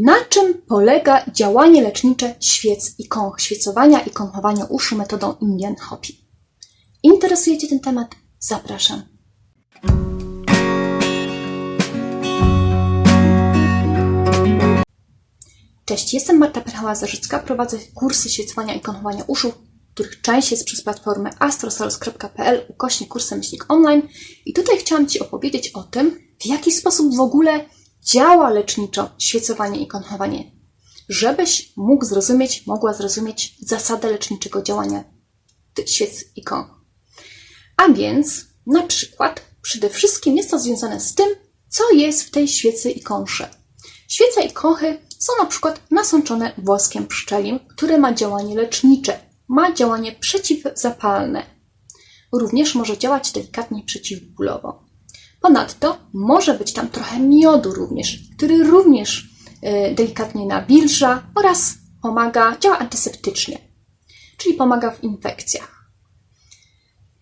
Na czym polega działanie lecznicze świec i kąch, świecowania i kąchowania uszu metodą Indian Hopi? Interesuje Cię ten temat? Zapraszam. Cześć, jestem Marta Perchała-Zarzycka, prowadzę kursy świecowania i kąchowania uszu, których część jest przez platformę astrosalus.pl ukośnik kursy myślnik online i tutaj chciałam Ci opowiedzieć o tym, w jaki sposób w ogóle działa leczniczo świecowanie i kąchowanie, żebyś mógł zrozumieć, mogła zrozumieć zasadę leczniczego działania świec i kąch. A więc na przykład przede wszystkim jest to związane z tym, co jest w tej świecy i kąsze. Świece i kąchy są na przykład nasączone woskiem pszczelim, które ma działanie lecznicze, ma działanie przeciwzapalne. Również może działać delikatnie przeciwbólowo. Ponadto może być tam trochę miodu również, który również e, delikatnie nawilża oraz pomaga, działa antyseptycznie, czyli pomaga w infekcjach.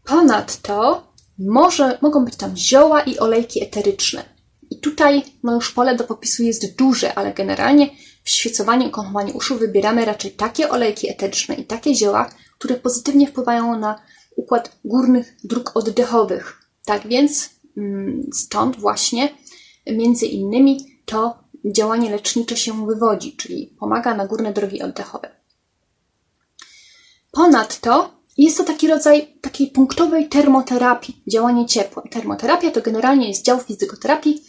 Ponadto może, mogą być tam zioła i olejki eteryczne. I tutaj no już pole do popisu jest duże, ale generalnie w świecowaniu i kąchowaniu uszu wybieramy raczej takie olejki eteryczne i takie zioła, które pozytywnie wpływają na układ górnych dróg oddechowych. Tak więc stąd właśnie między innymi to działanie lecznicze się wywodzi, czyli pomaga na górne drogi oddechowe. Ponadto jest to taki rodzaj takiej punktowej termoterapii, działanie ciepła. Termoterapia to generalnie jest dział fizykoterapii,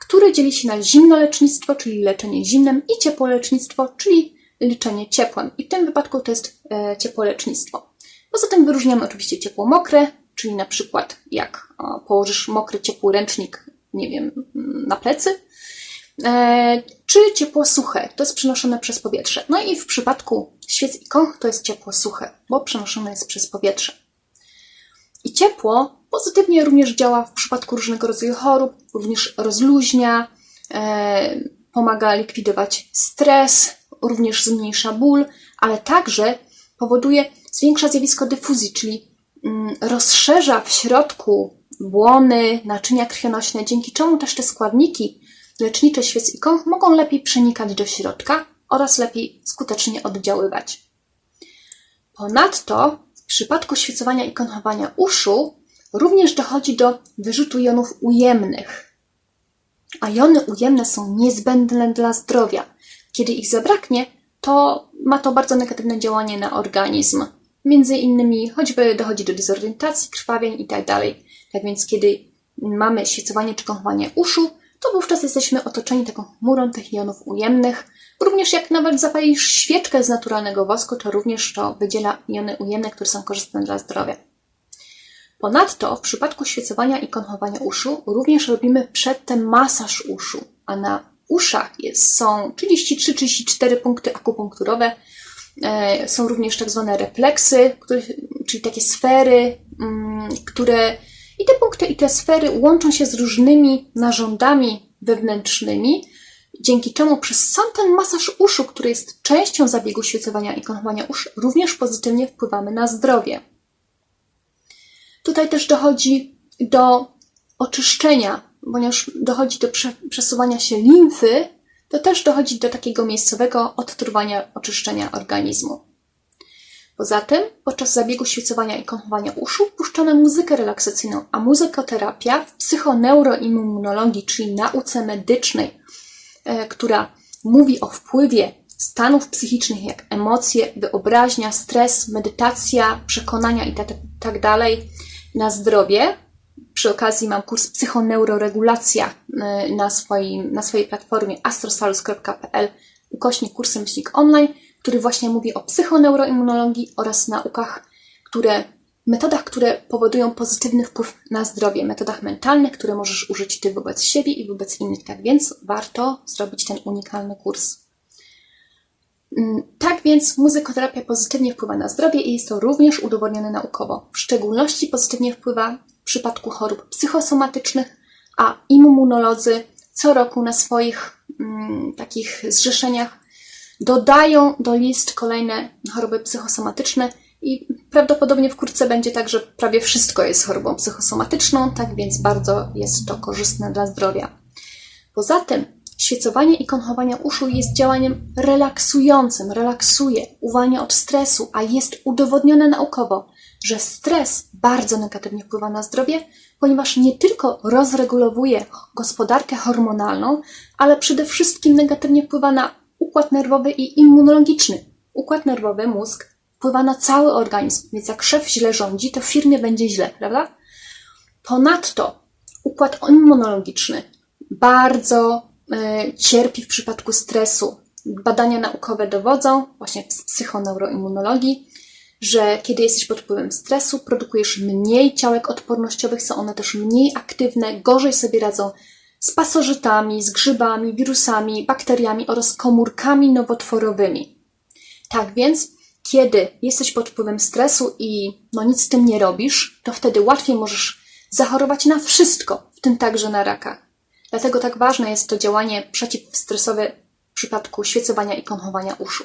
który dzieli się na zimnolecznictwo, czyli leczenie zimnem, i ciepłolecznictwo, czyli leczenie ciepłem. I w tym wypadku to jest e, ciepłolecznictwo. Poza tym wyróżniamy oczywiście ciepło-mokre, czyli na przykład jak położysz mokry, ciepły ręcznik, nie wiem, na plecy, e, czy ciepło-suche, to jest przenoszone przez powietrze. No i w przypadku świec i kąch to jest ciepło-suche, bo przenoszone jest przez powietrze. I ciepło pozytywnie również działa w przypadku różnego rodzaju chorób, również rozluźnia, e, pomaga likwidować stres, również zmniejsza ból, ale także powoduje, zwiększa zjawisko dyfuzji, czyli rozszerza w środku błony, naczynia krwionośne, dzięki czemu też te składniki lecznicze świec i kąch mogą lepiej przenikać do środka oraz lepiej skutecznie oddziaływać. Ponadto w przypadku świecowania i kąchowania uszu również dochodzi do wyrzutu jonów ujemnych. A jony ujemne są niezbędne dla zdrowia. Kiedy ich zabraknie, to ma to bardzo negatywne działanie na organizm. Między innymi choćby dochodzi do dezorientacji, krwawień itd. Tak więc kiedy mamy świecowanie czy kąchowanie uszu, to wówczas jesteśmy otoczeni taką chmurą tych jonów ujemnych. Również jak nawet zapalisz świeczkę z naturalnego wosku, to również to wydziela jony ujemne, które są korzystne dla zdrowia. Ponadto w przypadku świecowania i kąchowania uszu również robimy przedtem masaż uszu, a na uszach jest, są 33-34 punkty akupunkturowe. E, są również tak zwane refleksy, czyli takie sfery, mm, które i te punkty i te sfery łączą się z różnymi narządami wewnętrznymi, dzięki czemu przez sam ten masaż uszu, który jest częścią zabiegu świecowania i kąchowania uszu, również pozytywnie wpływamy na zdrowie. Tutaj też dochodzi do oczyszczenia, ponieważ dochodzi do przesuwania się limfy, to też dochodzi do takiego miejscowego odtruwania, oczyszczenia organizmu. Poza tym, podczas zabiegu świecowania i kąchowania uszu puszczamy muzykę relaksacyjną, a muzykoterapia w psychoneuroimmunologii, czyli nauce medycznej, e, która mówi o wpływie stanów psychicznych jak emocje, wyobraźnia, stres, medytacja, przekonania itd. Tak na zdrowie. Przy okazji mam kurs psychoneuroregulacja y, na, swoim, na swojej platformie astrosalus.pl ukośnik kursy myślnik online, który właśnie mówi o psychoneuroimmunologii oraz naukach, które, metodach, które powodują pozytywny wpływ na zdrowie, metodach mentalnych, które możesz użyć Ty wobec siebie i wobec innych. Tak więc warto zrobić ten unikalny kurs. Mm, tak więc muzykoterapia pozytywnie wpływa na zdrowie i jest to również udowodnione naukowo. W szczególności pozytywnie wpływa w przypadku chorób psychosomatycznych, a immunolodzy co roku na swoich mm, takich zrzeszeniach dodają do list kolejne choroby psychosomatyczne i prawdopodobnie wkrótce będzie tak, że prawie wszystko jest chorobą psychosomatyczną, tak więc bardzo jest to korzystne dla zdrowia. Poza tym świecowanie i kąchowanie uszu jest działaniem relaksującym, relaksuje, uwalnia od stresu, a jest udowodnione naukowo, że stres bardzo negatywnie wpływa na zdrowie, ponieważ nie tylko rozregulowuje gospodarkę hormonalną, ale przede wszystkim negatywnie wpływa na układ nerwowy i immunologiczny. Układ nerwowy, mózg, wpływa na cały organizm, więc jak szef źle rządzi, to w firmie będzie źle, prawda? Ponadto układ immunologiczny bardzo e, cierpi w przypadku stresu. Badania naukowe dowodzą, właśnie z psychoneuroimmunologii, że kiedy jesteś pod wpływem stresu, produkujesz mniej ciałek odpornościowych, są one też mniej aktywne, gorzej sobie radzą z pasożytami, z grzybami, wirusami, bakteriami oraz komórkami nowotworowymi. Tak więc, kiedy jesteś pod wpływem stresu i no nic z tym nie robisz, to wtedy łatwiej możesz zachorować na wszystko, w tym także na raka. Dlatego tak ważne jest to działanie przeciwstresowe w przypadku świecowania i kąchowania uszu.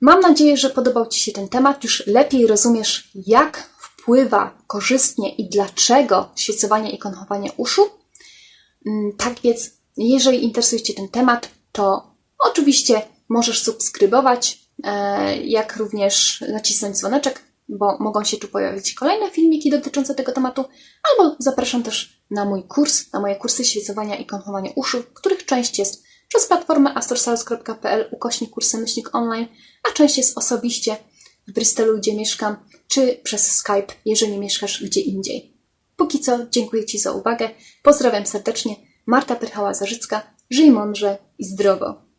Mam nadzieję, że podobał Ci się ten temat. Już lepiej rozumiesz, jak wpływa korzystnie i dlaczego świecowanie i kąchowanie uszu. Mm, Tak więc, jeżeli interesuje Cię ten temat, to oczywiście możesz subskrybować, e, jak również nacisnąć dzwoneczek, bo mogą się tu pojawić kolejne filmiki dotyczące tego tematu, albo zapraszam też na mój kurs, na moje kursy świecowania i kąchowania uszu, których część jest przez platformę astrosales.pl ukośnik kursy myślnik online, a część jest osobiście w Bristolu, gdzie mieszkam, czy przez Skype, jeżeli mieszkasz gdzie indziej. Póki co dziękuję Ci za uwagę, pozdrawiam serdecznie, Marta Pyrchała-Zarzycka, żyj mądrze i zdrowo.